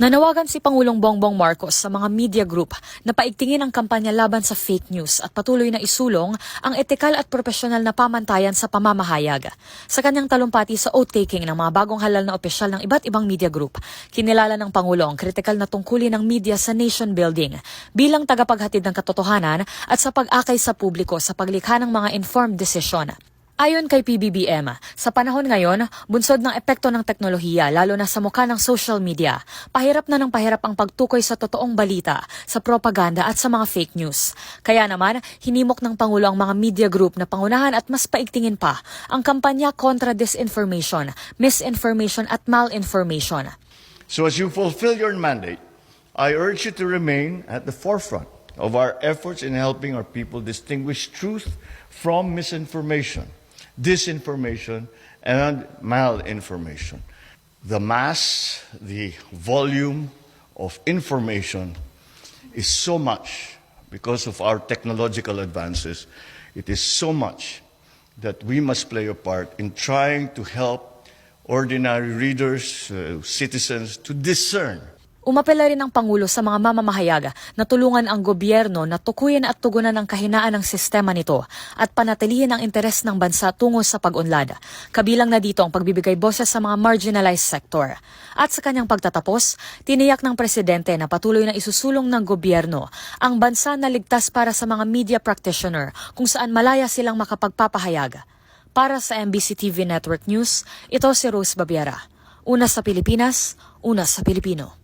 Nanawagan si Pangulong Bongbong Marcos sa mga media group na paigtingin ang kampanya laban sa fake news at patuloy na isulong ang etikal at profesional na pamantayan sa pamamahayag. Sa kanyang talumpati sa oath-taking ng mga bagong halal na opisyal ng iba't ibang media group, kinilala ng Pangulo ang kritikal na tungkulin ng media sa nation building bilang tagapaghatid ng katotohanan at sa pag-akay sa publiko sa paglikha ng mga informed decision. Ayon kay PBBM, sa panahon ngayon, bunsod ng epekto ng teknolohiya lalo na sa mukha ng social media, pahirap na ng pahirap ang pagtukoy sa totoong balita, sa propaganda at sa mga fake news. Kaya naman, hinimok ng Pangulo ang mga media group na pangunahan at mas paigtingin pa ang kampanya kontra disinformation, misinformation at malinformation. So as you fulfill your mandate, I urge you to remain at the forefront of our efforts in helping our people distinguish truth from misinformation, disinformation, and malinformation. The mass, the volume of information is so much because of our technological advances. It is so much that we must play a part in trying to help ordinary readers, uh, citizens, to discern Umapela rin ang Pangulo sa mga mamamahayag na tulungan ang gobyerno na tukuyin at tugunan ang kahinaan ng sistema nito at panatilihin ang interes ng bansa tungo sa pag-unlad. Kabilang na dito ang pagbibigay boses sa mga marginalized sector. At sa kanyang pagtatapos, tiniyak ng presidente na patuloy na isusulong ng gobyerno ang bansa na ligtas para sa mga media practitioner kung saan malaya silang makapagpapahayag. Para sa MBC TV Network News, ito si Rose Babiera. Una sa Pilipinas, una sa Pilipino.